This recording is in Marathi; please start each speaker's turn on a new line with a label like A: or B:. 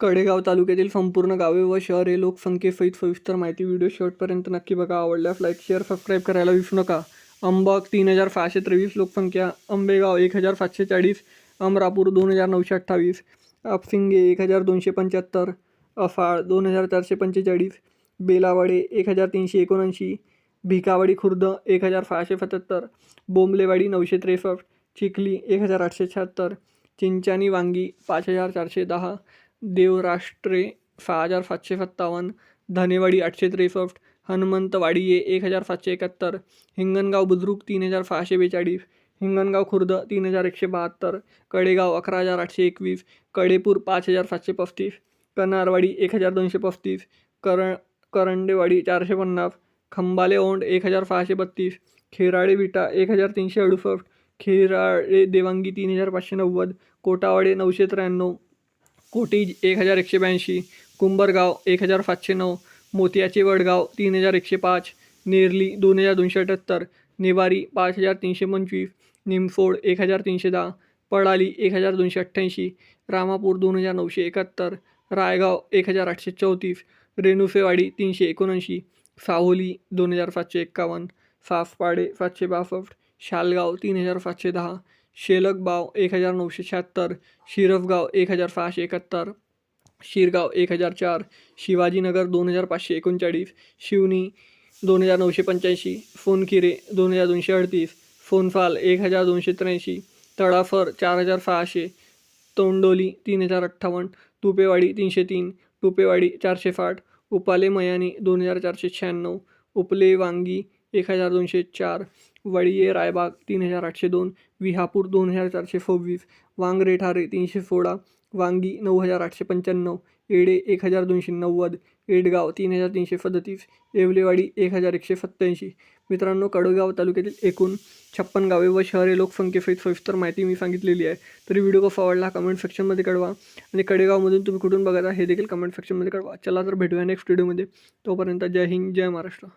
A: कडेगाव तालुक्यातील संपूर्ण गावे व शहरे लोकसंख्येसहित सविस्तर माहिती व्हिडिओ शेवटपर्यंत नक्की बघा. आवडल्यास लाईक शेअर सबस्क्राईब करायला विसरू नका. अंबक तीन हजार सहाशे त्रेवीस लोकसंख्या आंबेगाव एक हजार सातशे चाळीस अमरापूर दोन हजार नऊशे अठ्ठावीस आपसिंगे एक हजार दोनशे पंच्याहत्तर अफाळ दोन हजार चारशे पंचेचाळीस बेलावाडे एक हजार तीनशे एकोणऐंशी भिकावाडी खुर्द एक हजार सहाशे सत्याहत्तर बोंबलेवाडी नऊशे त्रेसष्ट चिखली एक हजार आठशे शहात्तर चिंचानी वांगी पाच हजार चारशे दहा देवराष्ट्रे सहा हजार सातशे सत्तावन्न धनेवाडी आठशे त्रेसष्ट हनुमंतवाडी एक हजार सातशे एकाहत्तर हिंगणगाव बुद्रुक तीन हजार सहाशे बेचाळीस हिंगणगाव खुर्द तीन हजार एकशे बहात्तर कडेगाव अकरा हजार आठशे एकवीस कडेपूर पाच हजार सातशे पस्तीस कनारवाडी एक हजार दोनशे पस्तीस कर करंडेवाडी चारशे पन्नास खंबाले ओंड एक हजार सहाशे बत्तीस खेराळे विटा एक हजार तीनशे अडुसष्ट खेराळे देवांगी तीन हजार पाचशे नव्वद कोटावाडे नऊशे त्र्याण्णव कोटीज एक हजार एकशे ब्याऐंशी कुंभरगाव एक हजार सातशे नऊ मोतियाचे वडगाव तीन हजार एकशे पाच नेरली दोन हजार दोनशे अठ्ठ्याहत्तर नेवारी पाच हजार तीनशे पंचवीस निमफोड एक हजार तीनशे दहा पडाली एक हजार दोनशे अठ्ठ्याऐंशी रामापूर दोन हजार नऊशे एकाहत्तर रायगाव एक हजार आठशे चौतीस रेणुफेवाडी तीनशे एकोणऐंशी साहोली दोन हजार सातशे एक्कावन्न सासपाडे सातशे बासष्ट शालगाव तीन हजार सातशे दहा शेलकबाव एक हजार नऊशे शहात्तर शिरफगाव एक हजार सहाशे एकाहत्तर शिरगाव एक हजार चार शिवाजीनगर दोन हजार पाचशे एकोणचाळीस शिवनी दोन हजार नऊशे पंच्याऐंशी फोनकिरे दोन हजार दोनशे अडतीस फोनफाल एक हजार दोनशे त्र्याऐंशी तळाफर चार हजार सहाशे तोंडोली तीन हजार अठ्ठावन्न तुपेवाडी तीनशे तीन तुपेवाडी चारशे साठ उपाले मयानी दोन हजार चारशे शहाण्णव उपले वांगी एक हजार दोनशे चार वडिये रायबाग तीन हजार आठशे दोन विहापूर दोन हजार चारशे सव्वीस वांगरे ठारे तीनशे सोळा वांगी नऊ हजार आठशे पंच्याण्णव येडे एक हजार दोनशे नव्वद एडगाव तीन हजार तीनशे सदतीस येवलेवाडी एक हजार एकशे सत्त्याऐंशी. मित्रांनो कडोगाव तालुक्यातील एकूण छप्पन गावे व शहरे लोकसंख्येसहित सविस्तर माहिती मी सांगितलेली आहे. तरी व्हिडिओ कसा आवडला कमेंट सेक्शनमध्ये कळवा. आणि कडेगावमधून तुम्ही कुठून बघत आहे हे देखील कमेंट सेक्शनमध्ये कळवा. चला तर भेटूया नेक्स्ट व्हिडिओमध्ये. तोपर्यंत जय हिंद जय महाराष्ट्र.